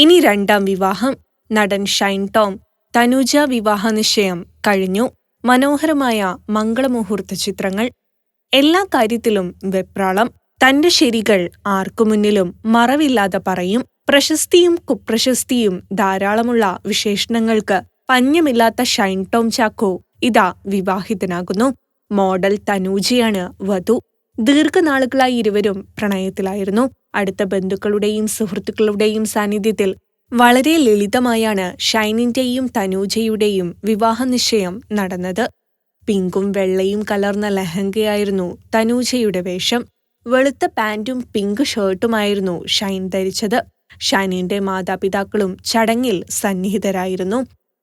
ഇനി രണ്ടാം വിവാഹം. നടൻ ഷൈൻ ടോം തനുജ വിവാഹ നിശ്ചയം കഴിഞ്ഞു. മനോഹരമായ മംഗളമുഹൂർത്ത ചിത്രങ്ങൾ. എല്ലാ കാര്യത്തിലും വെപ്രാളം. തന്റെ ശരികൾ ആർക്കു മുന്നിലും മറവില്ലാതെ പറയും. പ്രശസ്തിയും കുപ്രശസ്തിയും ധാരാളമുള്ള വിശേഷണങ്ങൾക്ക് പഞ്ഞമില്ലാത്ത ഷൈൻ ടോം ചാക്കോ ഇതാ വിവാഹിതനാകുന്നു. മോഡൽ തനൂജയാണ് വധു. ദീർഘനാളുകളായി ഇരുവരും പ്രണയത്തിലായിരുന്നു. അടുത്ത ബന്ധുക്കളുടെയും സുഹൃത്തുക്കളുടെയും സാന്നിധ്യത്തിൽ വളരെ ലളിതമായാണ് ഷൈനിന്റെയും തനൂജയുടെയും വിവാഹ നിശ്ചയം നടന്നത്. പിങ്കും വെള്ളയും കലർന്ന ലഹങ്കയായിരുന്നു തനൂജയുടെ വേഷം. വെളുത്ത പാന്റും പിങ്ക് ഷർട്ടുമായിരുന്നു ഷൈൻ ധരിച്ചത്. ഷൈനിന്റെ മാതാപിതാക്കളും ചടങ്ങിൽ സന്നിഹിതരായിരുന്നു.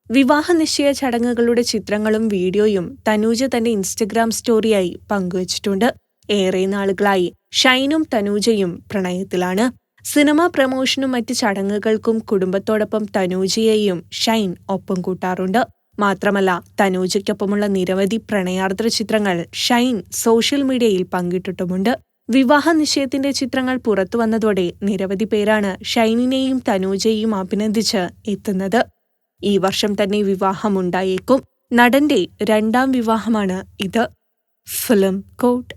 വിവാഹ നിശ്ചയ ചടങ്ങുകളുടെ ചിത്രങ്ങളും വീഡിയോയും തനൂജ തന്റെ ഇൻസ്റ്റഗ്രാം സ്റ്റോറിയായി പങ്കുവച്ചിട്ടുണ്ട്. ഏറെ നാളുകളായി. ഷൈനും തനൂജയും പ്രണയത്തിലാണ്. സിനിമ പ്രമോഷനും മറ്റ് ചടങ്ങുകൾക്കും കുടുംബത്തോടൊപ്പം തനൂജയെയും ഷൈൻ ഒപ്പം കൂട്ടാറുണ്ട്. മാത്രമല്ല തനൂജയ്ക്കൊപ്പമുള്ള നിരവധി പ്രണയാർദ്ര ചിത്രങ്ങൾ ഷൈൻ സോഷ്യൽ മീഡിയയിൽ പങ്കിട്ടിട്ടുമുണ്ട്. വിവാഹ നിശ്ചയത്തിന്റെ ചിത്രങ്ങൾ പുറത്തു വന്നതോടെ നിരവധി പേരാണ് ഷൈനിനെയും തനൂജയെയും അഭിനന്ദിച്ച് എത്തുന്നത്. ഈ വർഷം തന്നെ വിവാഹമുണ്ടായേക്കും. നടന്റെ രണ്ടാം വിവാഹമാണ് ഇത്. Film coat.